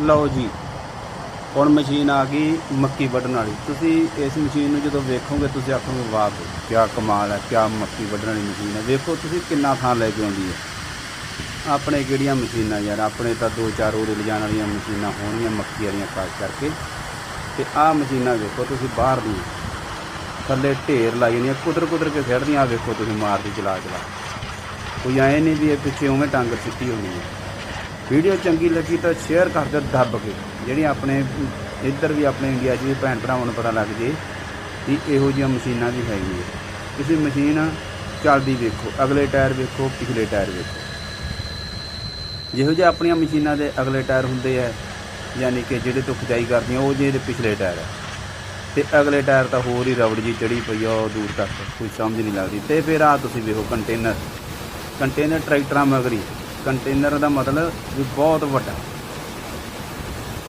ਲਓ ਜੀ, ਹੁਣ ਮਸ਼ੀਨ ਆ ਗਈ ਮੱਕੀ ਵੱਢਣ ਵਾਲੀ। ਤੁਸੀਂ ਇਸ ਮਸ਼ੀਨ ਨੂੰ ਜਦੋਂ ਵੇਖੋਗੇ, ਤੁਸੀਂ ਆਖੋਗੇ, ਵਾਹ ਕੀ ਕਮਾਲ ਹੈ ਕੀ ਮੱਕੀ ਵੱਢਣ ਵਾਲੀ ਮਸ਼ੀਨ ਹੈ। ਵੇਖੋ, ਤੁਸੀਂ ਕਿੰਨਾ ਥਾਂ ਲੈ ਕੇ ਆਉਂਦੀ ਹੈ। ਆਪਣੇ ਕਿਹੜੀਆਂ ਮਸ਼ੀਨਾਂ ਯਾਰ, ਆਪਣੇ ਤਾਂ ਦੋ ਚਾਰ ਉਰੇ ਲਿਜਾਣ ਵਾਲੀਆਂ ਮਸ਼ੀਨਾਂ ਹੋਣਗੀਆਂ ਮੱਕੀ ਵਾਲੀਆਂ ਖਾਸ ਕਰਕੇ। ਤੇ ਆਹ ਮਸ਼ੀਨਾਂ ਵੇਖੋ, ਤੁਸੀਂ ਬਾਹਰ ਦੀਆਂ। ਥੱਲੇ ਢੇਰ ਲਾਈ ਜਾਂਦੀਆਂ ਕੁਦਰ ਕੁਦਰ ਕੇ ਖੇਡਦੀਆਂ ਆਹ ਵੇਖੋ, ਤੁਸੀਂ ਮਾਰਦੀ ਚਲਾ ਚਲਾ ਕੋਈ ਐ ਨਹੀਂ ਵੀ ਇਹ ਪਿੱਛੇ ਉਵੇਂ ਟਾਂਗਰ ਸਿੱਟੀ ਹੋਣੀ ਹੈ। ਵੀਡੀਓ ਚੰਗੀ ਲੱਗੀ ਤਾਂ ਸ਼ੇਅਰ ਕਰ ਦਿਓ, ਦੱਬ ਕੇ। ਜਿਹੜੀ ਆਪਣੇ, ਇੱਧਰ ਵੀ ਆਪਣੇ ਇੰਡੀਆ 'ਚ ਵੀ ਭੈਣ ਭਰਾਵਾਂ ਨੂੰ ਪਤਾ ਲੱਗ ਜੇ ਕਿ ਇਹੋ ਜਿਹੀਆਂ ਮਸ਼ੀਨਾਂ ਵੀ ਹੈਗੀਆਂ। ਤੁਸੀਂ ਮਸ਼ੀਨ ਚੱਲਦੀ ਵੇਖੋ, ਅਗਲੇ ਟਾਇਰ ਵੇਖੋ, ਪਿਛਲੇ ਟਾਇਰ ਵੇਖੋ। ਜਿਹੋ ਜਿਹੇ ਆਪਣੀਆਂ ਮਸ਼ੀਨਾਂ ਦੇ ਅਗਲੇ ਟਾਇਰ ਹੁੰਦੇ ਆ, ਯਾਨੀ ਕਿ ਜਿਹੜੇ ਤੋਂ ਖਿਚਾਈ ਕਰਦੀਆਂ, ਉਹ ਜਿਹੇ ਪਿਛਲੇ ਟਾਇਰ ਆ। ਤੇ ਅਗਲੇ ਟਾਇਰ ਤਾਂ ਹੋਰ ਹੀ ਰਬੜ ਜੀ ਚੜੀ ਪਈ ਆ, ਉਹ ਦੂਰ ਤੱਕ, ਕੋਈ ਸਮਝ ਨਹੀਂ ਲੱਗਦੀ। ਤੇ ਫਿਰ ਆ ਤੁਸੀਂ ਵੇਖੋ ਕੰਟੇਨਰ ਕੰਟੇਨਰ ਟਰੈਕਟਰਾਂ ਮਗਰੀ। ਕੰਟੇਨਰ ਦਾ ਮਤਲਬ ਵੀ ਬਹੁਤ ਵੱਡਾ।